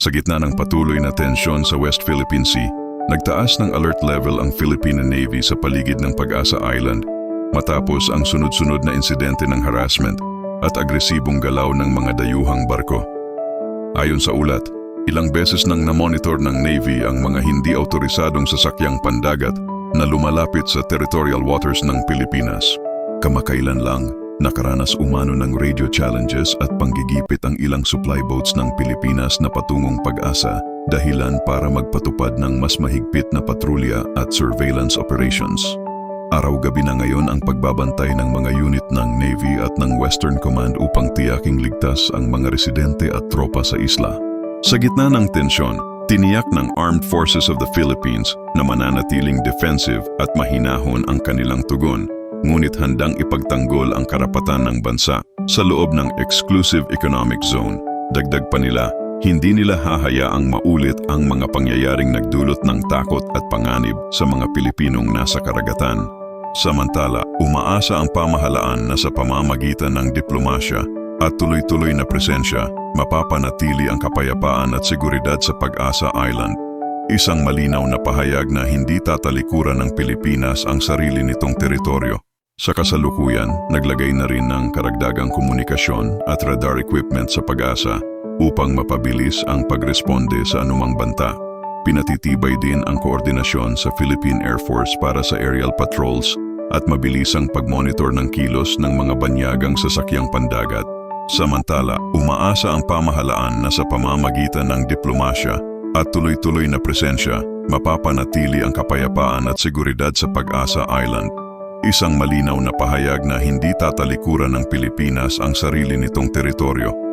Sa gitna ng patuloy na tensyon sa West Philippine Sea, nagtaas ng alert level ang Philippine Navy sa paligid ng Pag-asa Island matapos ang sunod-sunod na insidente ng harassment at agresibong galaw ng mga dayuhang barko. Ayon sa ulat, ilang beses nang namonitor ng Navy ang mga hindi autorisadong sasakyang pandagat na lumalapit sa territorial waters ng Pilipinas. Kamakailan lang, nakaranas umano ng radio challenges at panggigipit ang ilang supply boats ng Pilipinas na patungong pag-asa dahilan para magpatupad ng mas mahigpit na patrolya at surveillance operations. Araw-gabi na ngayon ang pagbabantay ng mga unit ng Navy at ng Western Command upang tiyaking ligtas ang mga residente at tropa sa isla. Sa gitna ng tensyon, tiniyak ng Armed Forces of the Philippines na mananatiling defensive at mahinahon ang kanilang tugon, ngunit handang ipagtanggol ang karapatan ng bansa sa loob ng Exclusive Economic Zone. Dagdag pa nila, hindi nila hahayaang maulit ang mga pangyayaring nagdulot ng takot at panganib sa mga Pilipinong nasa karagatan. Samantala, umaasa ang pamahalaan na sa pamamagitan ng diplomasya at tuloy-tuloy na presensya, mapapanatili ang kapayapaan at seguridad sa Pag-asa Island. Isang malinaw na pahayag na hindi tatalikuran ng Pilipinas ang sarili nitong teritoryo. Sa kasalukuyan, naglagay na rin ng karagdagang komunikasyon at radar equipment sa Pag-asa upang mapabilis ang pagresponde sa anumang banta. Pinatitibay din ang koordinasyon sa Philippine Air Force para sa aerial patrols at mabilisang pagmonitor ng kilos ng mga banyagang sasakyang pandagat. Samantala, umaasa ang pamahalaan na sa pamamagitan ng diplomasya at tuloy-tuloy na presensya, mapapanatili ang kapayapaan at seguridad sa Pag-asa Island. Isang malinaw na pahayag na hindi tatalikuran ng Pilipinas ang sarili nitong teritoryo